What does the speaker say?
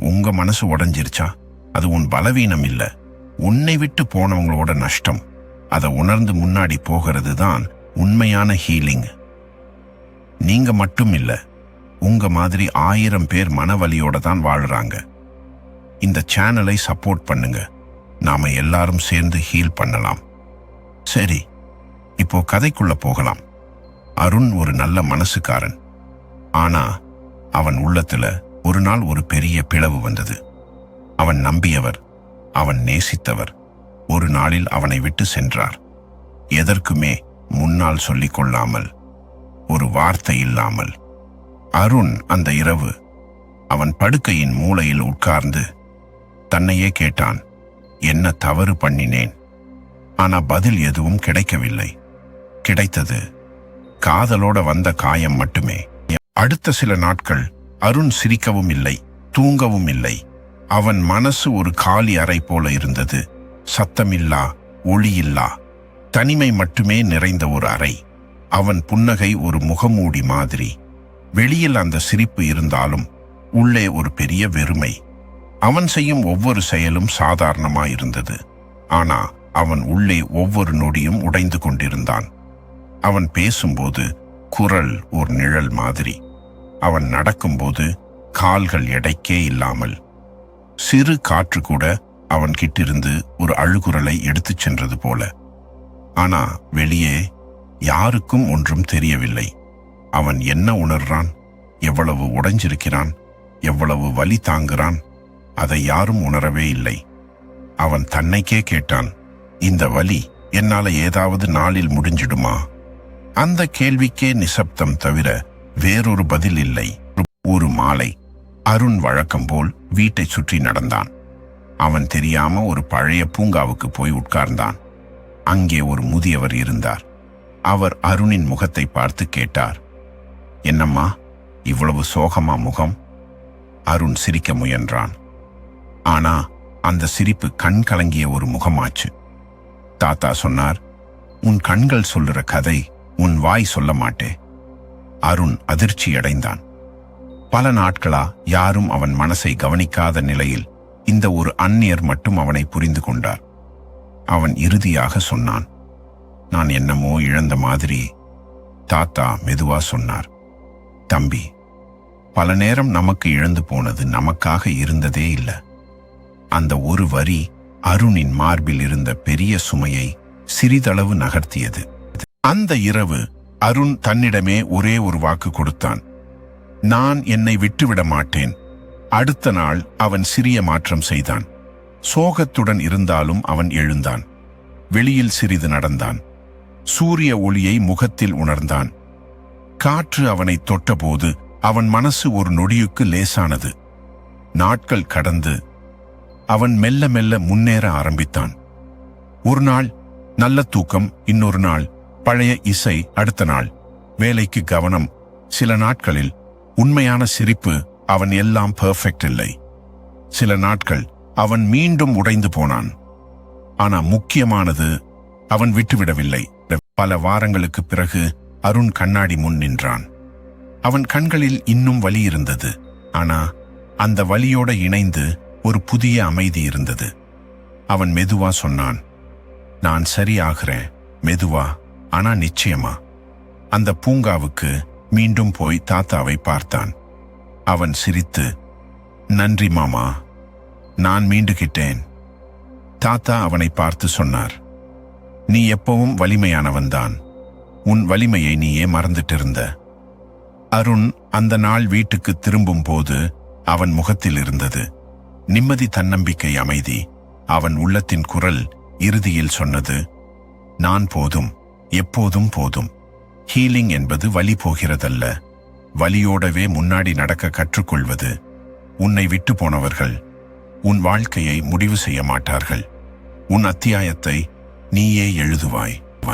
உங்க மனசு உடஞ்சிருச்சா? அது உன் பலவீனம் இல்ல. உன்னை விட்டு போனவங்களோட நஷ்டம். அதை உணர்ந்து முன்னாடி போகிறது தான் உண்மையான ஹீலிங் நீங்க மட்டும் இல்ல. உங்க மாதிரி ஆயிரம் பேர் மனவலியோட தான் வாழ்றாங்க. இந்த சேனலை சப்போர்ட் பண்ணுங்க. நாம எல்லாரும் சேர்ந்து ஹீல் பண்ணலாம். சரி இப்போ கதைக்குள்ள போகலாம். அருண் ஒரு நல்ல மனசுக்காரன். ஆனா அவன் உள்ளத்துல ஒரு நாள் ஒரு பெரிய பிளவு வந்தது. அவன் நம்பியவர் அவன் நேசித்தவர். ஒரு நாளில் அவனை விட்டு சென்றார். எதற்குமே முன்னால் சொல்லிக் கொள்ளாமல் ஒரு வார்த்தை இல்லாமல். அருண் அந்த இரவு அவன் படுக்கையின் மூலையில் உட்கார்ந்து தன்னையே கேட்டான் என்ன தவறு பண்ணினேன்? ஆனா பதில் எதுவும் கிடைக்கவில்லை. கிடைத்தது காதலோட வந்த காயம் மட்டுமே. அடுத்த சில நாட்கள் அருண் சிரிக்கவும் இல்லை தூங்கவும் இல்லை. அவன் மனசு ஒரு காலி அறை போல இருந்தது. சத்தமில்லா ஒளியில்லா தனிமை மட்டுமே நிறைந்த ஒரு அறை. அவன் புன்னகை ஒரு முகமூடி மாதிரி. வெளியில் அந்த சிரிப்பு இருந்தாலும் உள்ளே ஒரு பெரிய வெறுமை. அவன் செய்யும் ஒவ்வொரு செயலும் சாதாரணமாயிருந்தது ஆனா அவன் உள்ளே ஒவ்வொரு நொடியும் உடைந்து கொண்டிருந்தான். அவன் பேசும்போது குரல் ஒரு நிழல் மாதிரி. அவன் நடக்கும்போது கால்கள் எடைக்கே இல்லாமல் சிறு காற்று கூட அவன் கிட்டிருந்து ஒரு அழுகுரலை எடுத்துச் சென்றது போல. ஆனா வெளியே யாருக்கும் ஒன்றும் தெரியவில்லை. அவன் என்ன உணர்றான்? எவ்வளவு உடைஞ்சிருக்கிறான்? எவ்வளவு வலி தாங்குறான்? அதை யாரும் உணரவே இல்லை. அவன் தன்னைக்கே கேட்டான் இந்த வலி என்னால ஏதாவது நாளில் முடிஞ்சிடுமா? அந்த கேள்விக்கே நிசப்தம் தவிர வேறொரு பதில் இல்லை ஒரு மாலை. அருண் வழக்கம் போல் வீட்டை சுற்றி நடந்தான். அவன் தெரியாம ஒரு பழைய பூங்காவுக்கு போய் உட்கார்ந்தான். அங்கே ஒரு முதியவர் இருந்தார். அவர் அருணின் முகத்தை பார்த்து கேட்டார். என்னம்மா இவ்வளவு சோகமா முகம்? அருண் சிரிக்க முயன்றான். ஆனா அந்த சிரிப்பு கண் கலங்கிய ஒரு முகமாச்சு. தாத்தா சொன்னார் உன் கண்கள் சொல்லுற கதை உன் வாய் சொல்ல மாட்டே. அருண் அதிர்ச்சி அடைந்தான் பல நாட்களா யாரும் அவன் மனசை கவனிக்காத நிலையில் இந்த ஒரு அந்நியர் மட்டும் அவனை புரிந்து கொண்டார். அவன் இறுதியாக சொன்னான் நான் என்னமோ இழந்த மாதிரி தாத்தா மெதுவா சொன்னார் தம்பி பல நேரம் நமக்கு இழந்து போனது நமக்காக இருந்ததே இல்லை. அந்த ஒரு வரி அருணின் மார்பில் இருந்த பெரிய சுமையை சிறிதளவு நகர்த்தியது. அந்த இரவு அருண் தன்னிடமே ஒரே ஒரு வாக்கு கொடுத்தான். நான் என்னை விட்டுவிட மாட்டேன். அடுத்த நாள் அவன் சிறிய மாற்றம் செய்தான். சோகத்துடன் இருந்தாலும் அவன் எழுந்தான். வெளியில் சிறிது நடந்தான். சூரிய ஒளியை முகத்தில் உணர்ந்தான். காற்று அவனை தொட்டபோது அவன் மனசு ஒரு நொடியுக்கு லேசானது. நாட்கள் கடந்து அவன் மெல்ல மெல்ல முன்னேற ஆரம்பித்தான். ஒரு நாள் நல்ல தூக்கம் இன்னொரு நாள் பழைய இசை அடுத்த நாள். வேலைக்கு கவனம். சில நாட்களில் உண்மையான சிரிப்பு அவன் எல்லாம் பெர்ஃபெக்ட் இல்லை. சில நாட்கள் அவன் மீண்டும் உடைந்து போனான். ஆனா முக்கியமானது அவன் விட்டுவிடவில்லை. பல வாரங்களுக்கு பிறகு அருண் கண்ணாடி முன் நின்றான். அவன் கண்களில் இன்னும் வலி இருந்தது. ஆனா அந்த வலியோட இணைந்து ஒரு புதிய அமைதி இருந்தது. அவன் மெதுவா சொன்னான் நான் சரியாகிறேன். மெதுவா. ஆனா நிச்சயமா அந்த பூங்காவுக்கு மீண்டும் போய் தாத்தாவை பார்த்தான். அவன் சிரித்து நன்றி மாமா நான் மீண்டுகிட்டேன். தாத்தா அவனை பார்த்து சொன்னார் நீ எப்பவும் வலிமையானவன்தான் உன் வலிமையை நீயே மறந்துட்டிருந்த. அருண் அந்த நாள் வீட்டுக்கு திரும்பும் போது அவன் முகத்தில் இருந்தது. நிம்மதி தன்னம்பிக்கை அமைதி. அவன் உள்ளத்தின் குரல் இறுதியில் சொன்னது நான் போதும். எப்போதும் போதும். ஹீலிங் என்பது வலி போகிறதல்ல. வலியோடவே முன்னாடி நடக்க கற்றுக்கொள்வது. உன்னை விட்டு போனவர்கள். உன் வாழ்க்கையை முடிவு செய்ய மாட்டார்கள். உன் அத்தியாயத்தை நீயே எழுதுவாய்.